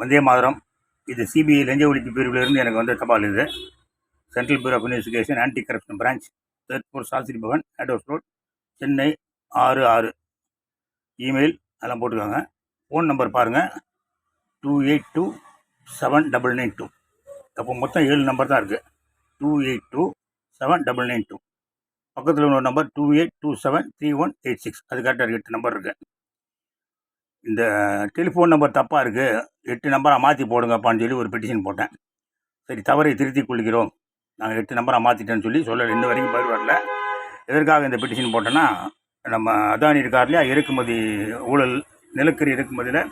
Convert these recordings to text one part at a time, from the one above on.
வந்தே மாதரம். இது சிபிஐ லஞ்ச ஒழிப்பு பிரிவிலிருந்து எனக்கு வந்த தபால் இது. Central bureau of investigation anti corruption branch third floor Shastri Bhavan head road Chennai ஆறு ஆறு இமெயில் அதெல்லாம் போட்டுக்கோங்க. ஃபோன் நம்பர் பாருங்கள் two eight two seven double nine two அப்போ மொத்தம் ஏழு நம்பர் தான் இருக்குது two eight two seven double nine two பக்கத்தில் உள்ள number two eight two seven three one eight six அது கரெக்டாக எட்டு நம்பர் இருக்குது இந்த டெலிஃபோன் நம்பர் தப்பாக இருக்குது எட்டு நம்பராக மாற்றி போடுங்கப்பான்னு சொல்லி ஒரு பெட்டிஷன் போட்டேன். சரி தவறை திருத்திக் கொள்கிறோம். நாங்கள் எட்டு நம்பராக மாற்றிட்டேன்னு சொல்லி சொல்ல இன்ன வரைக்கும் பதில் வரல. எதற்காக இந்த பெட்டிஷன் போட்டேன்னா நம்ம அதானி இருக்கார் இல்லையா? இறக்குமதி ஊழல் நிலக்கரி இறக்குமதியில்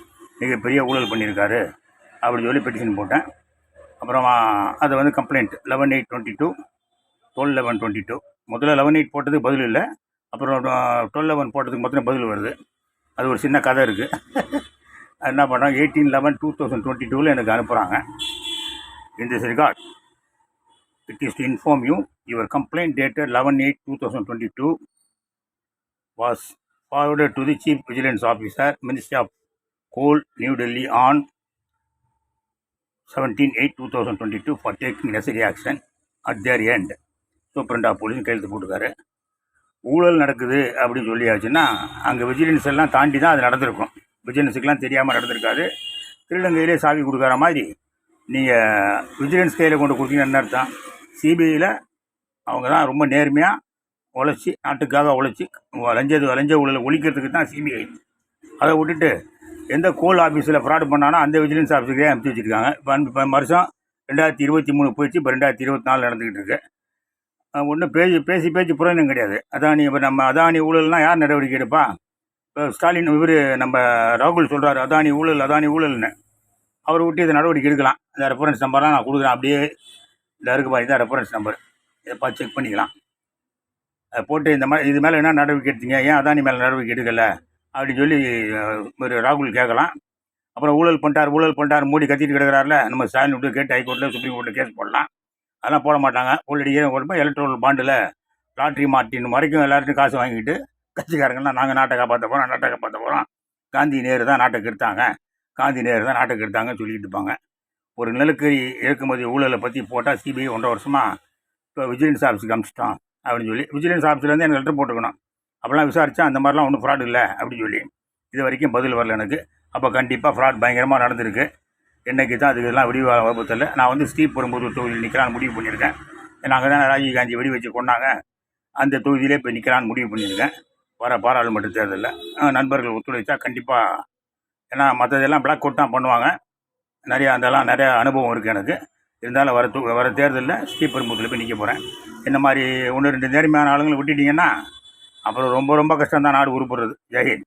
மிகப்பெரிய ஊழல் பண்ணியிருக்காரு. அப்படின்னு சொல்லி பெட்டிஷன் போட்டேன். அப்புறமா அதை வந்து complaint eleven eight twenty two twelve eleven twenty two முதல்ல லெவன் எயிட் போட்டதுக்கு பதில் இல்லை. அப்புறம் டுவெல் லெவன் போட்டதுக்கு மொத்தம் பதில் வருது. அது ஒரு சின்ன கதை இருக்குது என்ன பண்ணோம் eighteen eleven two thousand twenty டூவில் எனக்கு அனுப்புகிறாங்க in this record it is to inform you your complaint date eleven eight two thousand twenty two was forward to the chief vigilance officer ministry of coal New Delhi on seventeen eight two thousand twenty two for taking necessary action at their end superintendent of police கையெழுத்து போட்டுக்காரு ஊழல் நடக்குது அப்படின்னு சொல்லியாச்சுன்னா அங்கே vigilance எல்லாம் தாண்டி தான் அது நடந்திருக்கும். விஜிலன்ஸுக்கெல்லாம் தெரியாமல் நடந்திருக்காது. திருநங்கையிலே சாவி கொடுக்குற மாதிரி நீங்கள் விஜிலன்ஸ் கையில் கொண்டு கொடுத்தீங்கன்னா என்ன அர்த்தம். சிபிஐயில் அவங்க தான் ரொம்ப நேர்மையாக உழைச்சி நாட்டுக்காக உழைச்சி லஞ்ச லஞ்ச ஊழலை ஒழிக்கிறதுக்கு தான் சிபிஐ. அதை விட்டுட்டு எந்த கோல் ஆஃபீஸில் ஃப்ராடு பண்ணானோ அந்த விஜிலன்ஸ் ஆஃபீஸுக்கே அனுப்பிச்சி வச்சுருக்காங்க. இப்போ இப்போ வருஷம் ரெண்டாயிரத்தி இருபத்தி மூணு போயிடுச்சு. இப்போ ரெண்டாயிரத்தி இருபத்தி நாலு நடந்துக்கிட்டு இருக்கு. ஒன்றும் பேசி பேசி பேச்சு புரோஜனம் கிடையாது. அதானி இப்போ நம்ம அதானி ஊழல்னால் யார் நடவடிக்கை எடுப்பா? இப்போ ஸ்டாலின் இவர் நம்ம ராகுல் சொல்கிறாரு அதானி ஊழல் அதானி ஊழல்னு. அவர் விட்டு இதை நடவடிக்கை எடுக்கலாம். இந்த ரெஃபரன்ஸ் நம்பர்லாம் நான் கொடுக்குறேன். அப்படியே இந்த இருக்கு பாருங்க தான் ரெஃபரன்ஸ் நம்பர் இதை பார்த்து செக் பண்ணிக்கலாம். அதை போட்டு இந்த மாதிரி இது மேலே என்ன நடவடிக்கை எடுத்தீங்க? ஏன் அதானி மேலே நடவடிக்கை எடுக்கலை? அப்படின்னு சொல்லி ஒரு ராகுல் கேட்கலாம். அப்புறம் ஊழல் பண்ணிட்டார் ஊழல் பண்ணிட்டார் மூடி கத்திட்டு கிடக்கிறாருல. நம்ம ஸ்டாலின் விட்டு கேட்டு ஹைகோர்ட்டில் சுப்ரீம் கோர்ட்டில் கேஸ் போடலாம். அதெல்லாம் போட மாட்டாங்க. உள்ளடியே போடும்போது எலக்ட்ரல் பாண்டில் லாட்ரி மாட்டின் வரைக்கும் எல்லார்ட்டையும் காசு வாங்கிட்டு கட்சிக்காரங்கன்னா நாங்கள் நாட்டை காப்பாற்ற போகிறோம் நாட்டை காப்பாற்ற போகிறோம் காந்தி நேரு தான் நாட்டை கெடுத்தாங்க. காந்தி நேரு தான் நாட்டை கெடுத்தாங்கன்னு சொல்லிட்டு இருப்பாங்க. ஒரு நிலக்கரி இறக்குமதி ஊழலை பற்றி போட்டால் சிபிஐ ஒன்றரை வருஷமாக இப்போ விஜிலன்ஸ் ஆஃபீஸுக்கு அமிச்சிட்டோம் அப்படின்னு சொல்லி விஜிலன்ஸ் ஆஃபீஸ்லேருந்து எனக்கு லெட்டர் போட்டுக்கணும். அப்போலாம் விசாரித்தா அந்த மாதிரிலாம் ஒன்றும் ஃப்ராட் இல்லை அப்படின்னு சொல்லி. இது வரைக்கும் பதில் வரல எனக்கு. அப்போ கண்டிப்பாக ஃப்ராட் பயங்கரமாக நடந்திருக்கு. என்னைக்கு தான் அதுக்கு எல்லாம் விடிவு வகுப்பில் நான் வந்து ஸ்ரீபெரும்புதூர் தொகுதியில் நிற்கிறான்னு முடிவு பண்ணியிருக்கேன். நாங்கள் தான் ராஜீவ் காந்தி வெடி வச்சு கொண்டாங்க. அந்த தொகுதியிலே போய் நிற்கிறான்னு முடிவு பண்ணியிருக்கேன். வர பாராளுமன்ற தேர்தலில். நண்பர்கள் ஒத்துழைத்தா கண்டிப்பாக ஏன்னா மற்றதெல்லாம் பிளாக் அவுட் தான் பண்ணுவாங்க. நிறையா அதெல்லாம் நிறையா அனுபவம் இருக்குது எனக்கு. இருந்தாலும் வர தூ வர தேர்தலில் ஸ்ரீபெரும்புதூரில் போய் நிற்க போகிறேன் இந்த மாதிரி ஒன்று ரெண்டு நேர்மையான ஆளுங்களை விட்டுட்டிங்கன்னா அப்புறம் ரொம்ப ரொம்ப கஷ்டம் தான் நாடு உருப்படுறது. ஜெயஹிந்த்